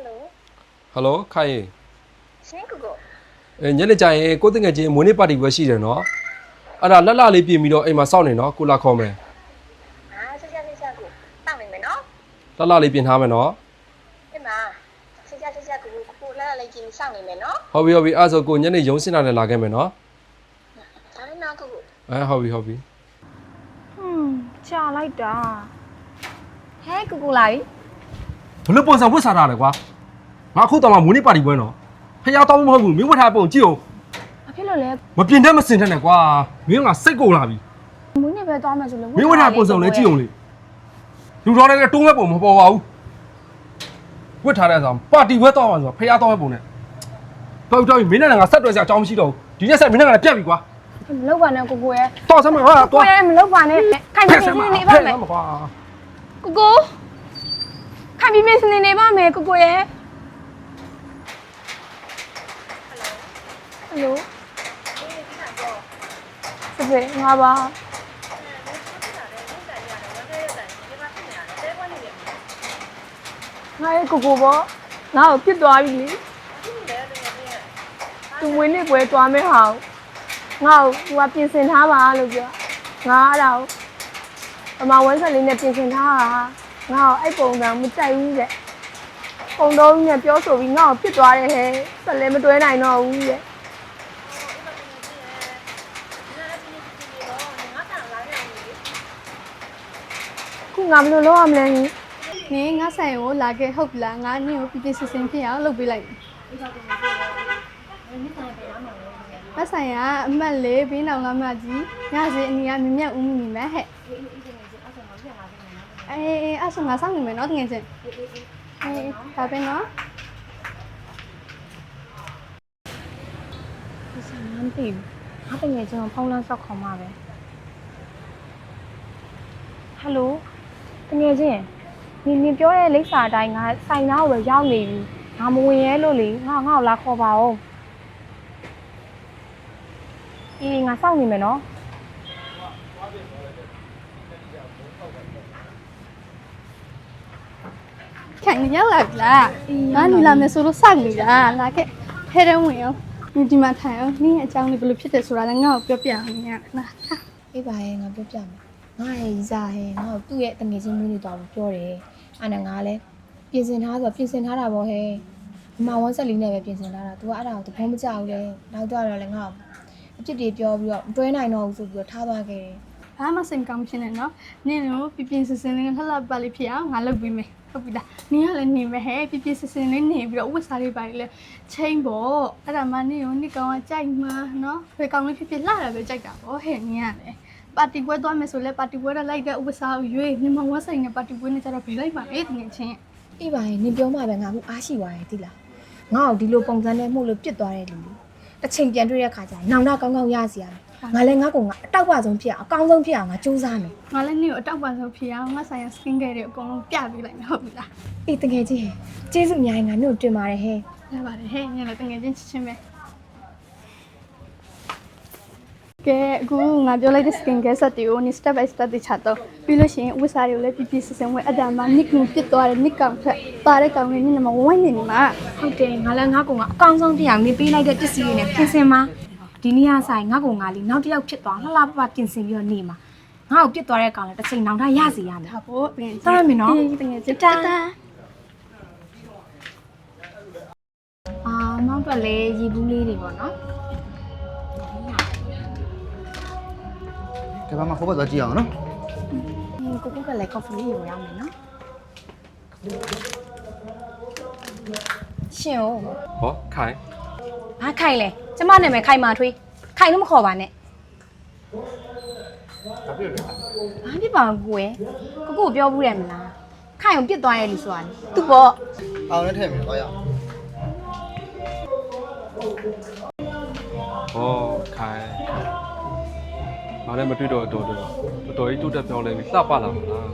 ယ်လိုဟယ်လိုခိုင်ရှင်ကိုကိုအဲညနေကျရင်ကိုယ်တငယ်ချင်းမွေးနေ့ပါတီပွဲရှိတယ်နော်အဲ့ဒါလက်လလေးပြင်ပြီးတော့အိမ်မှာစောင့်နေနော်ကိုလာခေါ်မယ်အာဆက်ဆက်ဆက်ဆက်ကိုတောင်းနေမယ်နော်လက်လလေးပြင်ထားမယ်နော်ဒီမှာဆက်ဆက်ဆက်ဆက်ကိုကိုလာလာလေးကြည့်စောင့်နေမယ်နော်ဟုတ်ပြီဟုတ်ပြီအဲ့ဒါဆိုကိုညနေရုံးစင်တာနဲ့လာခဲ့မယ်နော်ဒါလည်းနော်ကိုကိုအဲဟုတ်ပြီဟုတ်ပြီဟွန်းကြာလိုက်တာဟဲကူကူလာပြီဘလို့ပုံစံဝတ်စားတာလဲကွာ ငါအခုတော့မှမွေးနေ့ပါတီပွဲနော်ဖျားတော့မဟုတ်ဘူးမင်းဝတ်ထားပုံကြည့်အောင်ဘာဖြစ်လို့လဲမပြင်တတ်မစင်တတ်နဲ့ကွာမင်းကစိတ်ကုန်လာပြီမွေးနေ့ပဲသွားမယ်ဆိုလို့မင်းဝတ်ထားပုံစံလည်းကြည့်အောင်လေလူတော်တွေကတိုးမဲ့ပုံမပေါ်ပါဘူးဝတ်ထားတဲ့ဆောင်ပါတီပွဲတော့မှဆိုဖျားတော့မဲ့ပုံနဲ့တော့တော့မင်းနဲ့ငါဆက်တွဲစရာအကြောင်းမရှိတော့ဘူးဒီရက်ဆက်မင်းနဲ့ငါလည်းပြတ်ပြီကွာမလုပ်ပါနဲ့ကိုကိုရဲ့တော်စမ်းမဟာကိုတော့ရဲ့မလုပ်ပါနဲ့ခိုင်ပြင်းစနေနေပါမယ်ကွာကိုကိုခိုင်ပြင်းစနေနေပါမယ်ကိုကိုရဲ့ဟယ်လိုစ ပယ်ငါပါငါရဲ့ကိုကိုပေါ့ငါ့ကိုပြစ်သွားပြီလေသူမွေးနေ့ပွဲသွားမယ်ဟာငါ့ကိုသူကပြင်ဆင်ထားပါလို့ပြောငါအဲ့ဒါကိုအမဝန်းဆက်လေးနဲ့ပြင်ဆင်ထားတာငါ့ကိုအဲ့ပုံစံမကြိုက်ဘူးတဲ့ပုံတော့နဲ့ပြောဆိုပြီးငါ့ကိုပြစ်သွားတယ်ဟဲ့ဆက်လည်းမတွဲနိုင်တော့ဘူးတဲ့ ခုငါဘယ်လိုလုပ်ရမလဲညီနင်ငါဆိုင်ကိုလာခဲ့ဟုတ်ပြီလားငါနင့်ကိုပြပြစစ်စင်ဖြစ်အောင်လုပ်ပေးလိုက်မဆိုင်ကအမှတ်လေးဘေးနောင်ကမှကြီးညစီအနီကမြမြတ်ဦးမီမယ်ဟဲ့အေးအေးအဲ့ဆိုငါစောင့်နေမယ်နော်တကယ်ချင်းအေးဒါပဲနော်ဒီစံမသိဘူးငါတကယ်ကျွန်တော်ဖုန်းလမ်းဆောက်ခေါ်မှာပဲဟယ်လို တကယ်ချင်းညီညီပြောတဲ့လိပ်စာအတိုင်းငါဆိုင်သားကိုပဲရောက်နေပြီငါမဝင်ရဲလို့လေငါငါ့ကိုလာခေါ်ပါဦးအေးငါစောင့်နေမယ်နော်ခိုင်ရောက်လာပြီလားငါနီလာမယ်ဆိုလို့စောင့်နေတာလာခဲ့ထဲထဲဝင်အောင်ဒီဒီမှာထိုင်အောင်နင်းရဲ့အကြောင်းလေးဘယ်လိုဖြစ်တယ်ဆိုတာလည်းငါ့ကိုပြောပြအောင်ညလားအေးပါရဲ့ငါပြောပြမယ် ငါရဲ့ရီစာရဲ့ငါ့ကိုသူ့ရဲ့တငယ်ချင်းမျိုးတွေတော့ပြောတယ်အဲ့နဲ့ငါလည်းပြင်ဆင်ထားဆိုပြင်ဆင်ထားတာပေါ့ဟဲ့အမဝန်းဆက်လေးနဲ့ပဲပြင်ဆင်ထားတာ तू ကအဲ့ဒါကိုသဘောမကျဘူးလေနောက်တော့တော့လည်းငါ့ကိုအဖြစ်တွေပြောပြီးတော့မတွဲနိုင်တော့ဘူးဆိုပြီးတော့ထားသွားခဲ့တယ်ဘာမှစိတ်ကောင်းဖြစ်နေနော်နင်တို့ပြပြစစ်စင်လေးလှလှပလေးဖြစ်အောင်ငါလုပ်ပေးမယ်ဟုတ်ပြီလားနင်ကလည်းနေမယ်ဟဲ့ပြပြစစ်စင်လေးနေပြီးတော့ဥပ္ပစာလေးပါလေချိန်ပေါ့အဲ့ဒါမှနင်ကိုနစ်ကောင်ကကြိုက်မှာနော်ဘယ်ကောင်လေးဖြစ်ဖြစ်လှတာပဲကြိုက်တာပေါ့ဟဲ့နင်ကလည်း ပါတီပွဲသွားမယ်ဆိုလဲပါတီပွဲတော့လိုက်တဲ့ဥပ္ပစာကိုရွေးမြန်မာဝက်ဆိုင်နဲ့ပါတီပွဲနဲ့ကြတော့ဘေးလိုက်ပါလေတကယ်ချင်းအေးပါရဲ့နင်ပြောမှပဲငါမှုအားရှိသွားရဲ့တိလားငါ့ကိုဒီလိုပုံစံနဲ့မှုလို့ပြစ်သွားတဲ့လူလူတစ်ချိန်ပြန်တွေ့တဲ့ခါကျရင်နောင်တကောင်းကောင်းရစီရမယ်ငါလည်းငါ့ကိုငါအတောက်ပဆုံးဖြစ်အောင်အကောင်းဆုံးဖြစ်အောင်ငါစူးစမ်းမယ်ငါလည်းနင်ကိုအတောက်ပံဆုံးဖြစ်အောင်ငါဆိုင်ရာ skin care တွေအကုန်လုံးပြပေးလိုက်မယ်ဟုတ်ပြီလားအေးတကယ်ကြီးကျေးဇူးအများကြီးငါတို့တင်ပါတယ်ဟဲ့ရပါတယ်ဟဲ့နင်လည်းတကယ်ချင်းချစ်ချင်းပဲ ကဲအခုငါပြောလိုက်တဲ့ skin care set တွေကိုနင် step by step သိချတော့ပြီးလို့ရှိရင်ဝစ်စားတွေကိုလည်းပြပြစစ်စစ်ဝင်အတန်မှာ nick ကိုပြစ်သွားတယ် nick ကောင်ထက်ပါတဲ့ကောင်လေးနင်ကမဝိုင်းနေနေမှာဟုတ်တယ်ငါလည်းငါ့ကိုငါအကောင်းဆုံးတရားနေပေးလိုက်တဲ့ပစ္စည်းတွေနဲ့ပြင်ဆင်မှာဒီနေ့ကဆိုင်ငါ့ကိုငါလေးနောက်တစ်ယောက်ဖြစ်သွားလှလှပပပြင်ဆင်ပြီးတော့နေမှာငါ့ကိုပြစ်သွားတဲ့ကောင်လည်းတစ်ချိန်နောင်တရစီရမယ်ဒါပေါ့တကယ်တော်ရမယ်နော်တကယ်ချင်းတာအာမောင်တော့လည်းရီဘူးလေးတွေပေါ့နော် ကဲဘာမှဟိုဘက်သွားကြည့်အောင်နော်ဟင်းကိုကိုကလည်း coffee လေးယူရမယ်နော်ရှင်哦ဟောခိုင်ဘာခိုင်လဲကျမနာမည်ခိုင်မာထွေးခိုင်လို့မခေါ်ပါနဲ့ဘာဖြစ်လဲဘာဖြစ်ပါဘူးကိုယ်ကိုကိုကိုပြောဘူးတယ်မလားခိုင်ကိုပြစ်သွားရဲ့လူဆိုတာလေသူပေါ့အောင်နဲ့ထည့်မယ်တော့ရအောင်ဟောခိုင် ငါလည်းမတွေ့တော့တော်တော်တော်တော်ကြီးတိုးတက်ပြောင်းလဲပြီးလှပလာမှာလား